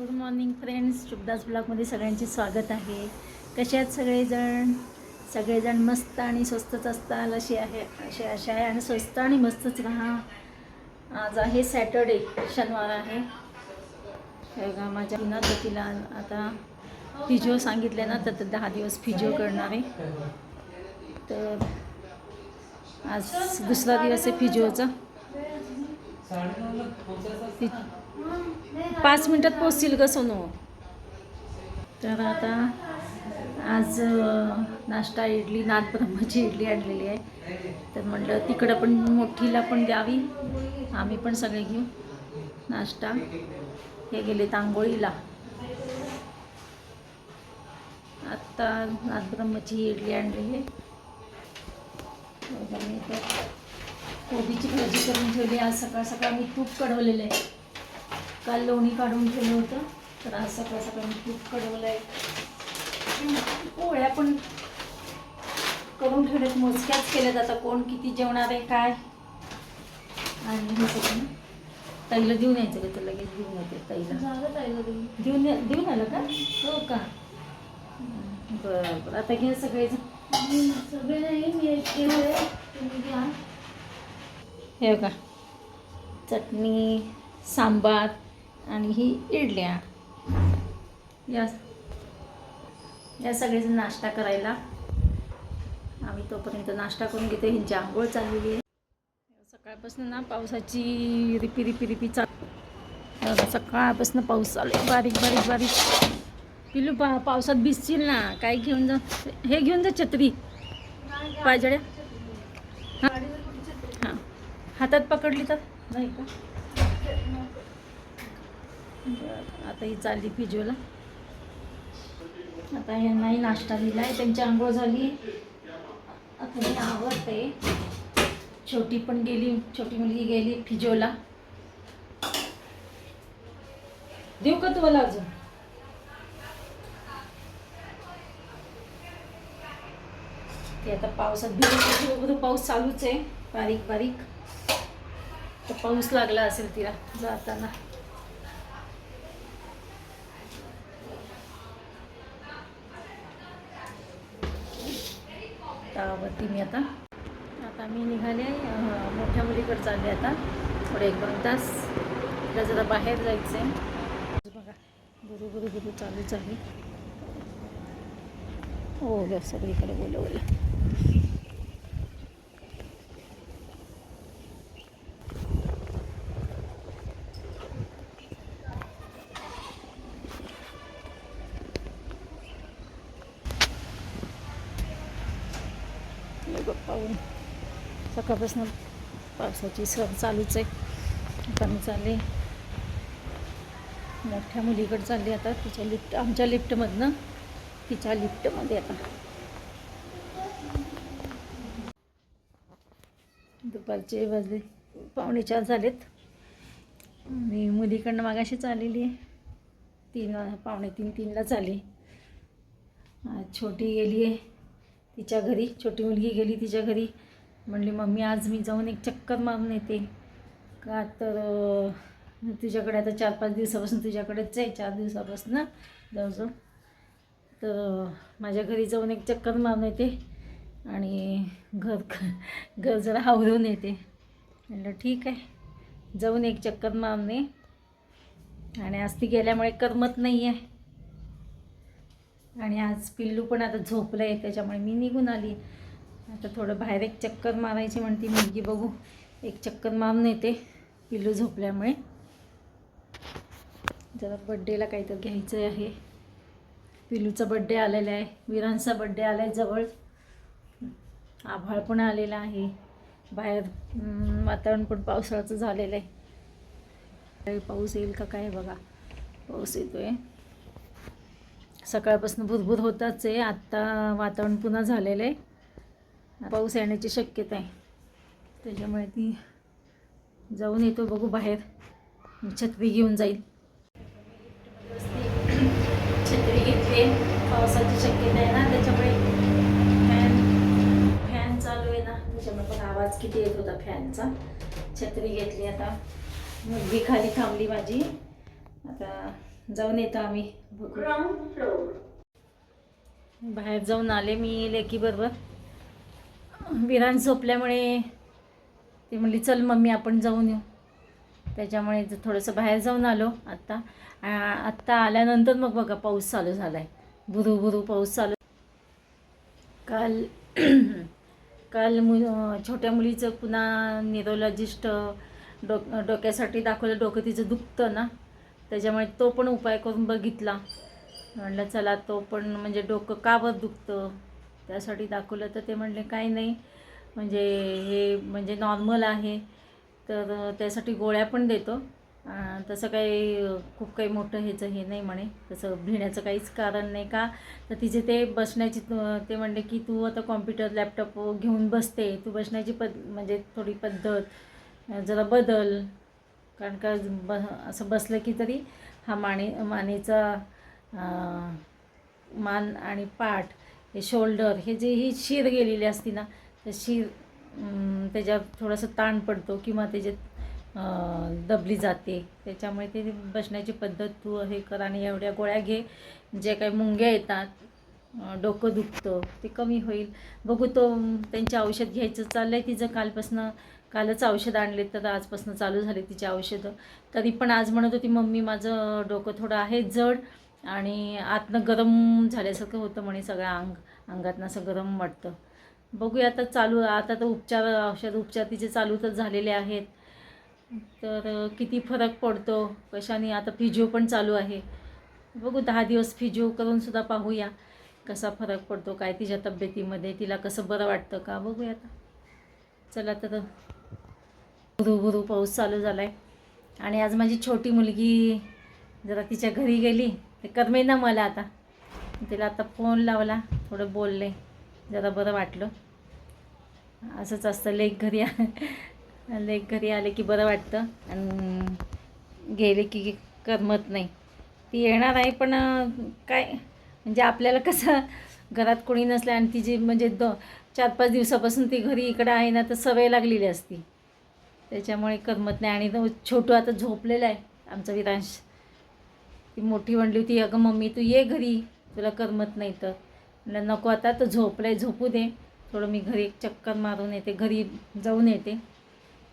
Good morning friends. शुभदास ब्लॉगमध्ये सगळ्यांचे स्वागत आहे. आहेत सगळेजण? सगळेजण मस्त आणि स्वस्तच असताल अशी आहे अशी आशा आहे. आणि स्वस्त आणि मस्तच राहा. आज आहे सॅटर्डे शनिवार आहे. हे बघा, माझ्या पुन्हा तिला आता फिजिओ सांगितले ना तर दहा दिवस फिजिओ करणार आहे. तर आज दुसरा दिवस आहे फिजिओचा. पाच मिनटात पोचतील ग सोनू. तर आता आज नाश्ता इडली नाथ ब्रह्माची इडली आणलेली आहे. तर म्हटलं तिकडं पण मोठीला पण द्यावी. आम्ही पण सगळे घेऊ नाश्ता. हे गेले तांगोळीला आत्ता नाथ ब्रह्माची इडली आणलेली आहे. तर कोबीची भाजी करून ठेवली आज सकाळ सकाळ मी तूप कढवलेलं आहे. काल लोणी काढून ठेवलं होतं. तर आज सकाळ सकाळ मी तूप कढवलं आहे पोळ्या पण करून ठेवल्यात मोजक्याच केल्यात. आता कोण किती जेवणार आहे काय? आणि हे सगळं ताईला देऊन यायचं का तर लगेच देऊन येते ताईला. देऊन. देऊन आलं का? हो का? बरं बरं. आता घ्या सगळेजण. हे बघा. चटणी सांबार आणि ही इडल्या. या या सगळेजण नाश्ता करायला. आम्ही तोपर्यंत नाश्ता करून घेतो. ह्यांची आंघोळ चाललेली आहे. सकाळपासून ना पावसाची रिपी रिपी रिपी चाल. सकाळपासून पाऊस चालू आहे. बारीक बारीक बारीक. पिलू पा पावसात भिजशील ना? काय घेऊन जा हे घेऊन जा छत्री. पायजड्या. हां हां. हातात पकडली तर? नाही का? बरं, आता ही चालली फिजोला आता यांनाही नाश्ता दिला आहे त्यांची आंघोळ झाली. आता मी आवडते छोटी पण गेली. छोटी मुलगी गेली फिजोला देऊ का तुम्हाला अजून? ते आता पावसात भिजून पाऊस चालूच आहे. बारीक बारीक. तर पाऊस लागला असेल तिला जाताना. त्यावरती मी आता. आता मी निघाले मोठ्या मुलीकडे चालले आता. थोडे एक दोन तास. तिला जरा बाहेर जायचं आहे बघा गुरु गुरु गुरु चालूच आहे. हो, हो सगळीकडे बोलवलं. हे बघ सकाळपासून पावसाची सर चालूच आहे. आता मी चालले. मोठ्या मुलीकडे चालली आता. तिच्या लिफ्ट आमच्या लिफ्टमधनं तिच्या लिफ्टमध्ये आता. दुपारचे वाजले. पावणे चार झालेत. आणि मुलीकडनं मागाशीच आलेली आहे. तीन पावणे तीन तीनला झाली छोटी गेली आहे. तिच्या घरी छोटी मुलगी गेली तिच्या घरी. म्हणली मम्मी आज मी जाऊन एक चक्कर मारून येते. का तर तुझ्याकडे आता चार पाच दिवसापासून तुझ्याकडेच आहे चार दिवसापासून ना जवळजवळ. तर माझ्या घरी जाऊन एक चक्कर मारून येते आणि घर घर जरा आवरून येते. म्हटलं ठीक आहे जाऊन एक चक्कर मारून ये. आणि आज ती गेल्यामुळे करमत नाही आहे आणि आज पिल्लू पण आता झोपलं आहे त्याच्यामुळे मी निघून आली. आता थोडं बाहेर एक चक्कर मारायची म्हणती मुलगी बघू. एक चक्कर मारून येते पिल्लू झोपल्यामुळे. जरा बड्डेला काहीतरी घ्यायचं आहे. पिल्लूचा बड्डे आलेला आहे विरांचा बड्डे आला आहे जवळ. आभाळ पण आलेला आहे. बाहेर वातावरण पण पावसाळ्याचं झालेलं आहे. काही पाऊस येईल का काय बघा. पाऊस येतो आहे सकाळपासून भुरभुर होताच आहे. आत्ता वातावरण पुन्हा झालेलं आहे. पाऊस येण्याची शक्यता आहे. त्याच्यामुळे ती जाऊन येतो बघू बाहेर. छत्री घेऊन जाईल. छत्री घेतली पावसाची शक्यता आहे ना. त्याच्यामुळे फॅन फॅन चालू आहे ना. त्याच्यामुळे पण आवाज किती येत होता फॅनचा छत्री घेतली आता. मुलगी खाली थांबली माझी. आता जाऊन येतो आम्ही. बघू. बाहेर जाऊन आले मी लेकीबरोबर. विरान झोपल्यामुळे ती म्हणली चल मम्मी आपण जाऊन येऊ. त्याच्यामुळे थोडंसं बाहेर जाऊन आलो आत्ता. आत्ता आल्यानंतर मग बघा पाऊस चालू झाला आहे भुरू भुरू पाऊस चालू. काल काल मु छोट्या मुलीचं पुन्हा निरोलॉजिस्ट डो डोक्यासाठी दाखवलं डोकं तिचं दुखतं ना. त्याच्यामुळे तो पण उपाय करून बघितला. म्हणलं चला तो पण म्हणजे डोकं का बरं दुखतं? त्यासाठी दाखवलं तर ते म्हणले काही नाही. म्हणजे हे म्हणजे नॉर्मल आहे. तर त्यासाठी गोळ्या पण देतो. तसं काही खूप काही मोठं ह्याचं हे नाही म्हणे. तसं भिण्याचं काहीच कारण नाही का? तर तिचे ते बसण्याची ते म्हणले की तू आता कॉम्प्युटर लॅपटॉप घेऊन बसते. तू बसण्याची पद म्हणजे थोडी पद्धत जरा बदल. कारण का ब असं बसलं की तरी हा माने मानेचा मान आणि पाठ हे शोल्डर हे जे ही शिर गेलेली असते ना तर शिर त्याच्यावर थोडंसं ताण पडतो किंवा त्याच्यात दबली जाते. त्याच्यामुळे ते बसण्याची पद्धत तू हे कर आणि एवढ्या गोळ्या घे. जे काही मुंग्या येतात डोकं दुखतं ते कमी होईल. बघू तो त्यांचे औषध घ्यायचं चाललं आहे तिचं कालपासनं कालच औषध आणले तर आजपासून चालू झाले तिचे औषधं. तरी पण आज म्हणत होती मम्मी माझं डोकं थोडं आहे जड आणि आतनं गरम झाल्यासारखं होतं म्हणे सगळं अंग अंगातनं असं गरम वाटतं. बघूया आता चालू आता तर उपचार औषध उपचार तिचे चालू तर झालेले आहेत. तर किती फरक पडतो कशाने आता फिजिओ पण चालू आहे. बघू दहा दिवस फिजिओ करून सुद्धा पाहूया. कसा फरक पडतो काय तिच्या तब्येतीमध्ये तिला कसं बरं वाटतं का? बघूया आता. चला तर भुरू पाऊस चालू झाला आहे आणि आज माझी छोटी मुलगी जरा तिच्या घरी गेली. ते करमे ना मला आता. तिला आता फोन लावला थोडं बोलले. जरा बरं वाटलं. असंच असतं लेक घरी आ- लेक घरी आले की बरं वाटतं. आणि गेले की करमत नाही. ती येणार आहे पण काय म्हणजे आपल्याला कसं घरात कोणी नसलं आणि तिची म्हणजे दो चार पाच दिवसापासून ती घरी इकडं आहे ना तर सवय लागलेली असती. त्याच्यामुळे करमत नाही. आणि छोटू आता झोपलेला आहे आमचा विरांश. ती मोठी म्हणली होती अगं मम्मी तू ये घरी तुला करमत नाही तर. म्हणलं नको आता तर झोपलं आहे झोपू दे. थोडं मी घरी एक चक्कर मारून येते घरी जाऊन येते.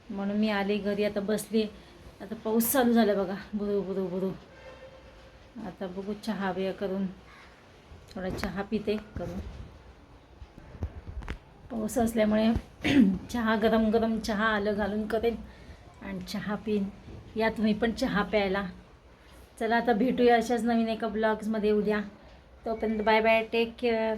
म्हणून मी आले घरी आता बसले. आता पाऊस चालू झाला बघा बुरू बुरू बुरू आता बघू चहा बिया करून. थोडा चहा पिते करून पाऊस असल्यामुळे चहा गरम गरम चहा आलं घालून करेन आणि चहा पिन. या तुम्ही पण चहा प्यायला. चला आता भेटूया अशाच नवीन एका ब्लॉग्समध्ये उद्या. तोपर्यंत बाय बाय टेक केअर